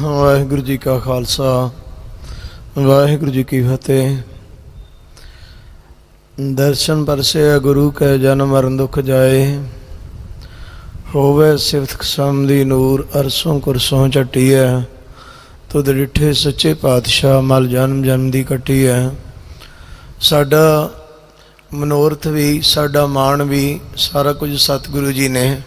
ਵਾਹਿਗੁਰੂ ਜੀ ਕਾ ਖਾਲਸਾ, ਵਾਹਿਗੁਰੂ ਜੀ ਕੀ ਫਤਿਹ। ਦਰਸ਼ਨ ਪਰਸੇ ਗੁਰੂ ਕੈ ਜਨਮ ਮਰਨ ਦੁਖ ਜਾਏ, ਹੋਵੇ ਸਿਫਤ ਖਸਮ ਦੀ ਨੂਰ ਅਰਸੋਂ ਕੁਰਸੋਂ ਚਟੀਐ ਤੁਧ ਡਿਠੇ ਸੱਚੇ ਪਾਤਸ਼ਾਹ ਮਲ ਜਨਮ ਜਨਮ ਦੀ ਕਟੀ ਹੈ ਸਾਡਾ ਮਨੋਰਥ ਵੀ, ਸਾਡਾ ਮਾਣ ਵੀ, ਸਾਰਾ ਕੁਝ ਸਤਿਗੁਰੂ ਜੀ ਨੇ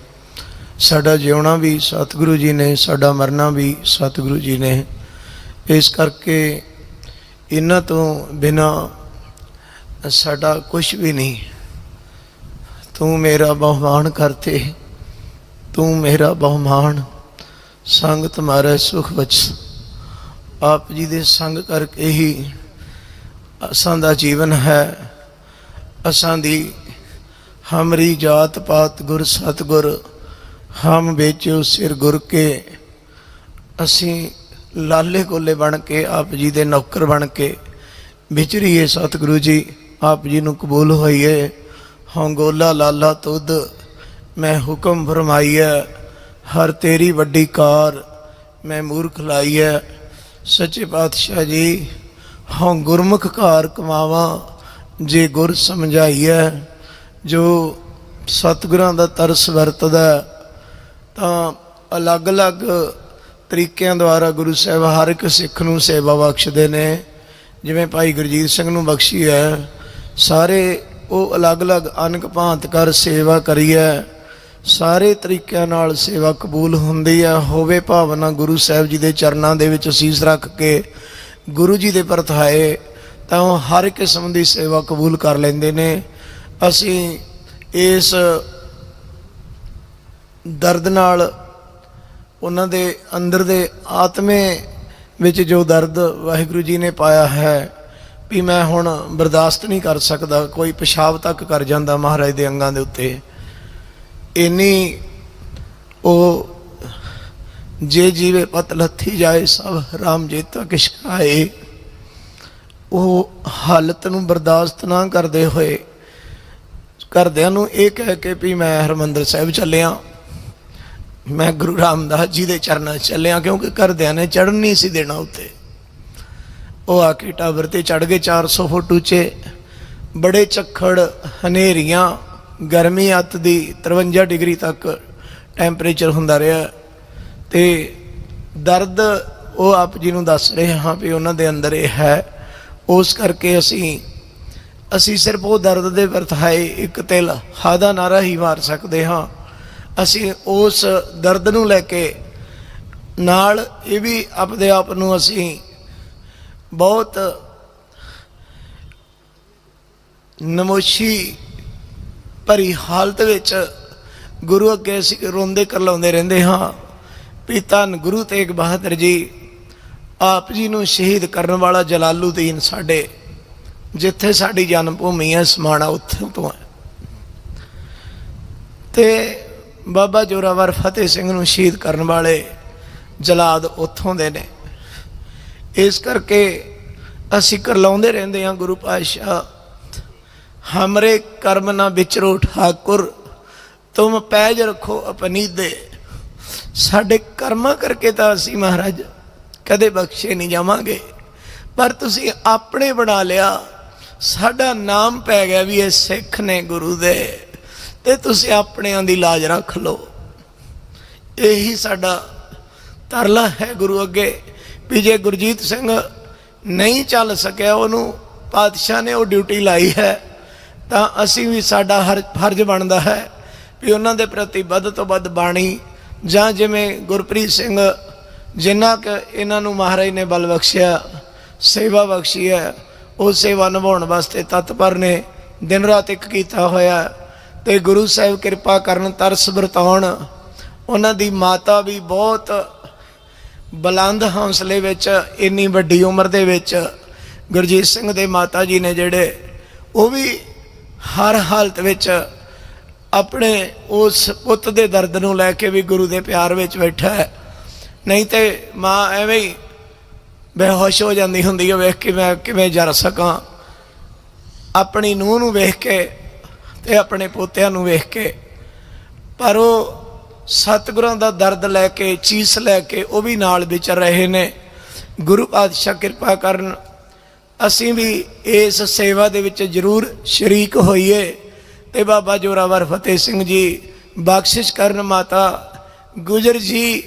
ਸਾਡਾ ਜਿਉਣਾ ਵੀ ਸਤਿਗੁਰੂ ਜੀ ਨੇ, ਸਾਡਾ ਮਰਨਾ ਵੀ ਸਤਿਗੁਰੂ ਜੀ ਨੇ। ਇਸ ਕਰਕੇ ਇਹਨਾਂ ਤੋਂ ਬਿਨਾ ਸਾਡਾ ਕੁਝ ਵੀ ਨਹੀਂ। ਤੂੰ ਮੇਰਾ ਬਹੁਮਾਨ ਕਰਤੇ ਤੂੰ ਮੇਰਾ ਬਹੁਮਾਨ। ਸੰਗ ਤੁਮਾਰੇ ਸੁਖ ਬਚ। ਆਪ ਜੀ ਦੇ ਸੰਗ ਕਰਕੇ ਹੀ ਅਸਾਂ ਦਾ ਜੀਵਨ ਹੈ। ਅਸਾਂ ਦੀ ਹਮਰੀ ਜਾਤ ਪਾਤ ਗੁਰ ਸਤਗੁਰ ਹਮ ਵੇਚੋ ਸਿਰ ਗੁਰ ਕੇ ਅਸੀਂ ਲਾਲੇ ਕੋਲੇ ਬਣ ਕੇ ਆਪ ਜੀ ਦੇ ਨੌਕਰ ਬਣ ਕੇ ਵਿਚਰੀਏ ਸਤਿਗੁਰੂ ਜੀ, ਆਪ ਜੀ ਨੂੰ ਕਬੂਲ ਹੋਈਏ। ਹਾਂ ਲਾਲਾ ਤੁਧ, ਮੈਂ ਹੁਕਮ ਫਰਮਾਈਐ, ਹਰ ਤੇਰੀ ਵੱਡੀ ਕਾਰ ਮੈਂ ਮੂਰਖ ਲਾਈਐ। ਸੱਚੇ ਪਾਤਸ਼ਾਹ ਜੀ ਹਾਂ ਗੁਰਮੁਖ ਕਾਰ ਕਮਾਵਾਂ, ਜੇ ਗੁਰ ਸਮਝਾਈਐ। ਜੋ ਸਤਿਗੁਰਾਂ ਦਾ ਤਰਸ ਵਰਤਦਾ ਤਾਂ ਅਲੱਗ-ਅਲੱਗ ਤਰੀਕਿਆਂ ਦੁਆਰਾ ਗੁਰੂ ਸਾਹਿਬ ਹਰ ਇੱਕ ਸਿੱਖ ਨੂੰ ਸੇਵਾ ਬਖਸ਼ਦੇ ਨੇ। ਜਿਵੇਂ ਭਾਈ ਗੁਰਜੀਤ ਸਿੰਘ ਨੂੰ ਬਖਸ਼ੀ ਹੈ, ਸਾਰੇ ਉਹ ਅਲੱਗ-ਅਲੱਗ ਅਨਕ ਭਾਂਤ ਕਰ ਸੇਵਾ ਕਰੀਐ ਸਾਰੇ ਤਰੀਕਿਆਂ ਨਾਲ ਸੇਵਾ ਕਬੂਲ ਹੁੰਦੀ ਹੈ। ਹੋਵੇ ਭਾਵਨਾ ਗੁਰੂ ਸਾਹਿਬ ਜੀ ਦੇ ਚਰਨਾਂ ਦੇ ਵਿੱਚ ਅਸੀਸ ਰੱਖ ਕੇ ਗੁਰੂ ਜੀ ਦੇ ਪਰਥਾਏ ਤਾਂ ਉਹ ਹਰ ਕਿਸਮ ਦੀ ਸੇਵਾ ਕਬੂਲ ਕਰ ਲੈਂਦੇ ਨੇ। ਅਸੀਂ ਇਸ ਦਰਦ ਨਾਲ ਉਹਨਾਂ ਦੇ ਅੰਦਰ ਦੇ ਆਤਮੇ ਵਿੱਚ ਜੋ ਦਰਦ ਵਾਹਿਗੁਰੂ ਜੀ ਨੇ ਪਾਇਆ ਹੈ, ਵੀ ਮੈਂ ਹੁਣ ਬਰਦਾਸ਼ਤ ਨਹੀਂ ਕਰ ਸਕਦਾ, ਕੋਈ ਪਿਸ਼ਾਬ ਤੱਕ ਕਰ ਜਾਂਦਾ ਮਹਾਰਾਜ ਦੇ ਅੰਗਾਂ ਦੇ ਉੱਤੇ। ਇੰਨੀ ਉਹ ਜੇ ਜੀਵੇ ਪਤ ਲੱਥੀ ਜਾਏ, ਸਭ ਰਾਮ ਜੇਤਾ ਕਿਛ ਖਾਏ। ਉਹ ਹਾਲਤ ਨੂੰ ਬਰਦਾਸ਼ਤ ਨਾ ਕਰਦੇ ਹੋਏ ਕਰਦਿਆਂ ਨੂੰ ਇਹ ਕਹਿ ਕੇ ਵੀ ਮੈਂ ਹਰਮੰਦਰ ਸਾਹਿਬ ਚੱਲਿਆ। ਮੈਂ ਗੁਰੂ ਰਾਮਦਾਸ ਜੀ ਦੇ ਚਰਨਾਂ 'ਚ ਚੱਲਿਆ ਕਿਉਂਕਿ ਘਰਦਿਆਂ ਨੇ ਚੜ੍ਹਨ ਨਹੀਂ ਸੀ ਦੇਣਾ ਉੱਤੇ। ਉਹ ਆ ਕੇ ਟਾਵਰ ਤੇ ਚੜ ਗਏ 400 ਫੁੱਟ ਉੱਚੇ। ਬੜੇ ਝੱਖੜ, ਹਨੇਰੀਆਂ, ਗਰਮੀ ਅੱਤ ਦੀ 53 ਡਿਗਰੀ ਤੱਕ ਟੈਂਪਰੇਚਰ ਹੁੰਦਾ ਰਿਹਾ। ਤੇ ਦਰਦ ਉਹ ਆਪ ਜੀ ਨੂੰ ਦੱਸ ਰਹੇ ਹਾਂ ਵੀ ਉਹਨਾਂ ਦੇ ਅੰਦਰ ਇਹ ਹੈ। ਉਸ ਕਰਕੇ ਅਸੀਂ ਅਸੀਂ ਸਿਰਫ ਉਹ ਦਰਦ ਦੇ ਵਰਤਾਏ ਇੱਕ ਤਿਲ, ਹਾਦਾ ਨਾਰਾ ਹੀ ਮਾਰ ਸਕਦੇ ਹਾਂ। ਅਸੀਂ ਉਸ ਦਰਦ ਨੂੰ ਲੈ ਕੇ ਨਾਲ ਇਹ ਵੀ ਆਪਦੇ ਆਪ ਨੂੰ ਅਸੀਂ ਬਹੁਤ ਨਮੋਸ਼ੀ ਭਰੀ ਹਾਲਤ ਵਿੱਚ ਗੁਰੂ ਅੱਗੇ ਅਸੀਂ ਰੋਂਦੇ ਕਰਲਾਉਂਦੇ ਰਹਿੰਦੇ ਹਾਂ। ਵੀ ਧੰਨ ਗੁਰੂ ਤੇਗ ਬਹਾਦਰ ਜੀ, ਆਪ ਜੀ ਨੂੰ ਸ਼ਹੀਦ ਕਰਨ ਵਾਲਾ ਜਲਾਲੂਦੀਨ ਸਾਡੇ, ਜਿੱਥੇ ਸਾਡੀ ਜਨਮ ਭੂਮੀ ਹੈ, ਸਮਾਣਾ ਉੱਥੋਂ ਤੋਂ ਹੈ। ਤੇ ਬਾਬਾ ਜੋਰਾਵਰ ਫਤਿਹ ਸਿੰਘ ਨੂੰ ਸ਼ਹੀਦ ਕਰਨ ਵਾਲੇ ਜਲਾਦ ਉੱਥੋਂ ਦੇ ਨੇ। ਇਸ ਕਰਕੇ ਅਸੀਂ ਕਰਲਾਉਂਦੇ ਰਹਿੰਦੇ ਹਾਂ ਗੁਰੂ ਪਾਤਸ਼ਾਹ। ਹਮਰੇ ਕਰਮ ਨਾ ਵਿਚਰੋ ਠਾਕੁਰ, ਤੁਮ ਪੈਜ ਰੱਖੋ ਆਪਣੀ ਦੇ। ਸਾਡੇ ਕਰਮਾਂ ਕਰਕੇ ਤਾਂ ਅਸੀਂ ਮਹਾਰਾਜ ਕਦੇ ਬਖਸ਼ੇ ਨਹੀਂ ਜਾਵਾਂਗੇ। ਪਰ ਤੁਸੀਂ ਆਪਣੇ ਬਣਾ ਲਿਆ। ਸਾਡਾ ਨਾਮ ਪੈ ਗਿਆ ਵੀ ਇਹ ਸਿੱਖ ਨੇ ਗੁਰੂ ਦੇ। ਤੇ ਤੁਸੀਂ ਆਪਣਿਆਂ ਦੀ ਲਾਜ ਰੱਖ ਲਓ। ਇਹੀ ਸਾਡਾ ਤਰਲਾ ਹੈ ਗੁਰੂ ਅੱਗੇ ਵੀ ਜੇ ਗੁਰਜੀਤ ਸਿੰਘ ਨਹੀਂ ਚੱਲ ਸਕਿਆ, ਉਹਨੂੰ ਪਾਤਸ਼ਾਹ ਨੇ ਉਹ ਡਿਊਟੀ ਲਾਈ ਹੈ, ਤਾਂ ਅਸੀਂ ਵੀ ਸਾਡਾ ਹਰ, ਫਰਜ਼ ਬਣਦਾ ਹੈ ਵੀ ਉਹਨਾਂ ਦੇ ਪ੍ਰਤੀ ਵੱਧ ਤੋਂ ਵੱਧ ਬਾਣੀ ਜਾਂ ਜਿਵੇਂ ਗੁਰਪ੍ਰੀਤ ਸਿੰਘ ਜਿੰਨਾ ਕਿ ਇਹਨਾਂ ਨੂੰ ਮਹਾਰਾਜ ਨੇ ਬਲ ਬਖਸ਼ਿਆ, ਸੇਵਾ ਬਖਸ਼ੀ ਹੈ, ਉਹ ਸੇਵਾ ਨਿਭਾਉਣ ਵਾਸਤੇ ਤਤਪਰ ਨੇ, ਦਿਨ ਰਾਤ ਇੱਕ ਕੀਤਾ ਹੋਇਆ ਤੇ ਗੁਰੂ ਸਾਹਿਬ ਕਿਰਪਾ ਕਰਨ ਤਰਸ ਵਰਤਾਉਣ। ਉਹਨਾਂ ਦੀ ਮਾਤਾ ਵੀ ਬਹੁਤ ਬੁਲੰਦ ਹੌਸਲੇ ਵਿੱਚ, ਇੰਨੀ ਵੱਡੀ ਉਮਰ ਦੇ ਵਿੱਚ ਗੁਰਜੀਤ ਸਿੰਘ ਦੇ ਮਾਤਾ ਜੀ ਨੇ ਜਿਹੜੇ, ਉਹ ਵੀ ਹਰ ਹਾਲਤ ਵਿੱਚ ਆਪਣੇ ਉਸ ਪੁੱਤ ਦੇ ਦਰਦ ਨੂੰ ਲੈ ਕੇ ਵੀ ਗੁਰੂ ਦੇ ਪਿਆਰ ਵਿੱਚ ਬੈਠਾ ਹੈ। ਨਹੀਂ ਤੇ ਮਾਂ ਐਵੇਂ ਹੀ ਬੇਹੋਸ਼ ਹੋ ਜਾਂਦੀ ਹੁੰਦੀ ਹੈ, ਵੇਖ ਕੇ ਮੈਂ ਕਿਵੇਂ ਜਰ ਸਕਾਂ। ਆਪਣੀ ਨੂੰਹ ਨੂੰ ਵੇਖ ਕੇ ਤੇ ਆਪਣੇ ਪੋਤਿਆਂ ਨੂੰ ਵੇਖ ਕੇ। ਪਰ ਉਹ ਸਤਿਗੁਰਾਂ ਦਾ ਦਰਦ ਲੈ ਕੇ, ਚੀਸ ਲੈ ਕੇ, ਉਹ ਵੀ ਨਾਲ ਵਿਚਰ ਰਹੇ ਨੇ। ਗੁਰੂ ਪਾਤਸ਼ਾਹ ਕਿਰਪਾ ਕਰਨ ਅਸੀਂ ਵੀ ਇਸ ਸੇਵਾ ਦੇ ਵਿੱਚ ਜ਼ਰੂਰ ਸ਼ਰੀਕ ਹੋਈਏ। ਤੇ ਬਾਬਾ ਜੋਰਾਵਰ ਫਤਿਹ ਸਿੰਘ ਜੀ, ਬਖਸ਼ਿਸ਼ ਕਰਨ ਮਾਤਾ ਗੁਜਰ ਜੀ,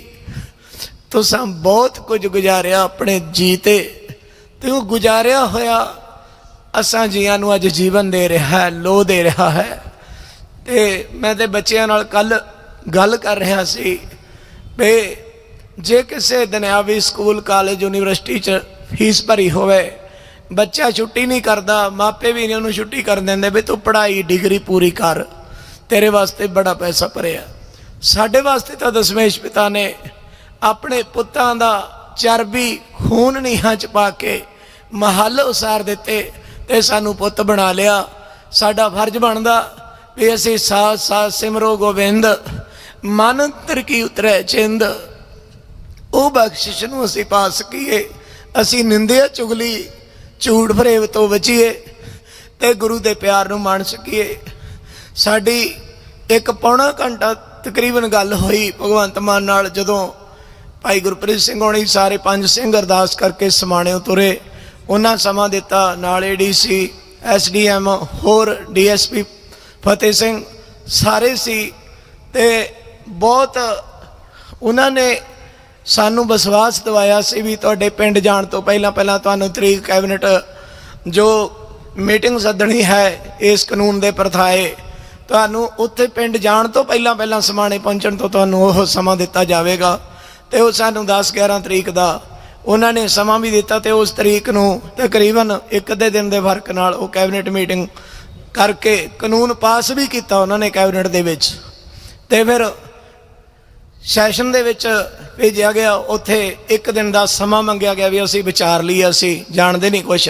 ਤੁਸੀਂ ਬਹੁਤ ਕੁਝ ਗੁਜ਼ਾਰਿਆ ਆਪਣੇ ਜੀ ਤੇ। ਤੇ ਉਹ ਗੁਜ਼ਾਰਿਆ ਹੋਇਆ ਅਸਾਂ ਜੀਆਂ ਨੂੰ ਅੱਜ ਜੀਵਨ ਦੇ ਰਿਹਾ ਹੈ ਲੋ ਦੇ ਰਿਹਾ ਹੈ। ਤੇ ਮੈਂ ਤੇ ਬੱਚਿਆਂ ਨਾਲ ਕੱਲ ਗੱਲ ਕਰ ਰਿਹਾ ਸੀ ਵੀ ਜੇ ਕਿਸੇ ਦੁਨਿਆਵੀ ਸਕੂਲ, ਕਾਲਜ, ਯੂਨੀਵਰਸਿਟੀ ਚ ਫੀਸ ਭਰੀ ਹੋਵੇ, ਬੱਚਾ ਛੁੱਟੀ ਨਹੀਂ ਕਰਦਾ, ਮਾਪੇ ਵੀ ਨਹੀਂ ਉਹਨੂੰ ਛੁੱਟੀ ਕਰ ਦਿੰਦੇ ਵੀ ਤੂੰ ਪੜ੍ਹਾਈ, ਡਿਗਰੀ ਪੂਰੀ ਕਰ, ਤੇਰੇ ਵਾਸਤੇ ਬੜਾ ਪੈਸਾ ਭਰਿਆ। ਸਾਡੇ ਵਾਸਤੇ ਤਾਂ ਦਸ਼ਮੇਸ਼ ਪਿਤਾ ਨੇ ਆਪਣੇ ਪੁੱਤਾਂ ਦਾ ਚਰਬੀ ਖੂਨ ਨੀਹਾਂ ਚ ਪਾ ਕੇ ਮਹੱਲ ਉਸਾਰ ਦਿੱਤੇ ਤੇ ਸਾਨੂੰ ਪੁੱਤ ਬਣਾ ਲਿਆ। ਸਾਡਾ ਫਰਜ਼ ਬਣਦਾ ਵੀ ਅਸੀਂ ਸਾਥ ਸਾਥ ਸਿਮਰੋ ਗੋਬਿੰਦ, ਮਨ ਤਰਕੀ ਕੀ ਉਤਰੈ ਚਿੰਦ। ਉਹ ਬਖਸ਼ਿਸ਼ ਨੂੰ ਅਸੀਂ ਪਾ ਸਕੀਏ ਅਸੀਂ ਨਿੰਦਿਆ ਚੁਗਲੀ, ਝੂਠ ਫਰੇਬ ਤੋਂ ਬਚੀਏ ਤੇ ਗੁਰੂ ਦੇ ਪਿਆਰ ਨੂੰ ਮਾਣ ਸਕੀਏ। ਸਾਡੀ ਇੱਕ ਪੌਣਾ ਘੰਟਾ ਤਕਰੀਬਨ ਗੱਲ ਹੋਈ ਭਗਵੰਤ ਮਾਨ ਨਾਲ ਜਦੋਂ ਭਾਈ ਗੁਰਪ੍ਰੀਤ ਸਿੰਘ ਹੋਣੀ ਸਾਰੇ ਪੰਜ ਸਿੰਘ ਅਰਦਾਸ ਕਰਕੇ ਸਮਾਣੇ ਤੁਰੇ। ਉਹਨਾਂ ਸਮਾਂ ਦਿੱਤਾ ਨਾਲ ਏਡੀਸੀ ਐਸਡੀਐਮ ਹੋਰ ਡੀਐਸਪੀ ਫਤਿਹ ਸਿੰਘ ਸਾਰੇ ਸੀ ਤੇ ਬਹੁਤ ਉਹਨਾਂ ਨੇ ਸਾਨੂੰ ਵਿਸ਼ਵਾਸ ਦਿਵਾਇਆ ਸੀ ਵੀ ਤੁਹਾਡੇ ਪਿੰਡ ਜਾਣ ਤੋਂ ਪਹਿਲਾਂ ਪਹਿਲਾਂ ਤੁਹਾਨੂੰ ਤਰੀਕ ਕੈਬਨਿਟ ਜੋ ਮੀਟਿੰਗ ਸੱਦਣੀ ਹੈ ਇਸ ਕਾਨੂੰਨ ਦੇ ਪ੍ਰਥਾਏ, ਤੁਹਾਨੂੰ ਉੱਥੇ ਪਿੰਡ ਜਾਣ ਤੋਂ ਪਹਿਲਾਂ ਪਹਿਲਾਂ ਸਮਾਣੇ ਪਹੁੰਚਣ ਤੋਂ ਤੁਹਾਨੂੰ ਉਹ ਸਮਾਂ ਦਿੱਤਾ ਜਾਵੇਗਾ ਤੇ ਉਹ ਸਾਨੂੰ 10 11 ਤਰੀਕ ਦਾ ਉਹਨਾਂ ਨੇ ਸਮਾਂ ਵੀ ਦਿੱਤਾ ਤੇ ਉਸ ਤਰੀਕ ਨੂੰ ਤਕਰੀਬਨ ਇੱਕ ਅੱਧੇ ਦਿਨ ਦੇ ਫ਼ਰਕ ਨਾਲ ਉਹ ਕੈਬਨਿਟ ਮੀਟਿੰਗ ਕਰਕੇ ਕਾਨੂੰਨ ਪਾਸ ਵੀ ਕੀਤਾ ਉਹਨਾਂ ਨੇ ਕੈਬਨਿਟ ਦੇ ਵਿੱਚ। ਤੇ ਫਿਰ ਸੈਸ਼ਨ ਦੇ ਵਿੱਚ ਭੇਜਿਆ ਗਿਆ। ਉੱਥੇ ਇੱਕ ਦਿਨ ਦਾ ਸਮਾਂ ਮੰਗਿਆ ਗਿਆ ਵੀ ਅਸੀਂ ਵਿਚਾਰ ਲਈ ਅਸੀਂ ਜਾਣਦੇ ਨਹੀਂ ਕੁਛ।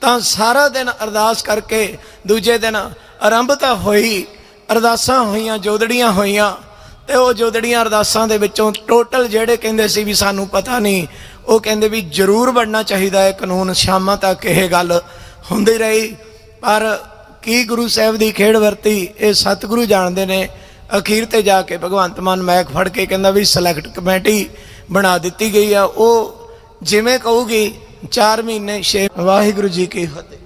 ਤਾਂ ਸਾਰਾ ਦਿਨ ਅਰਦਾਸ ਕਰਕੇ ਦੂਜੇ ਦਿਨ ਆਰੰਭ ਤਾਂ ਹੋਈ, ਅਰਦਾਸਾਂ ਹੋਈਆਂ, ਜੋਦੜੀਆਂ ਹੋਈਆਂ ਤੇ ਉਹ ਜੋਦੜੀਆਂ ਅਰਦਾਸਾਂ ਦੇ ਵਿੱਚੋਂ ਟੋਟਲ ਜਿਹੜੇ ਕਹਿੰਦੇ ਸੀ ਵੀ ਸਾਨੂੰ ਪਤਾ ਨਹੀਂ ਉਹ ਕਹਿੰਦੇ ਵੀ ਜ਼ਰੂਰ ਬਣਨਾ ਚਾਹੀਦਾ ਹੈ, ਕਾਨੂੰਨ ਸ਼ਾਮਾਂ ਤੱਕ ਇਹ ਗੱਲ ਹੁੰਦੀ ਰਹੀ। ਪਰ ਕੀ ਗੁਰੂ ਸਾਹਿਬ ਦੀ ਖੇਡ ਵਰਤੀ, ਇਹ ਸਤਿਗੁਰੂ ਜਾਣਦੇ ਨੇ। ਅਖੀਰ ਤੇ ਜਾ ਕੇ ਭਗਵੰਤ ਮਾਨ ਮੈਕ ਫੜ ਕੇ ਕਹਿੰਦਾ ਵੀ ਸਿਲੈਕਟ ਕਮੇਟੀ ਬਣਾ ਦਿੱਤੀ ਗਈ ਆ। ਉਹ ਜਿਵੇਂ ਕਹੂਗੀ 4 ਮਹੀਨੇ ਛੇ ਵਾਹਿਗੁਰੂ ਜੀ ਕੀ ਫਤਿਹ।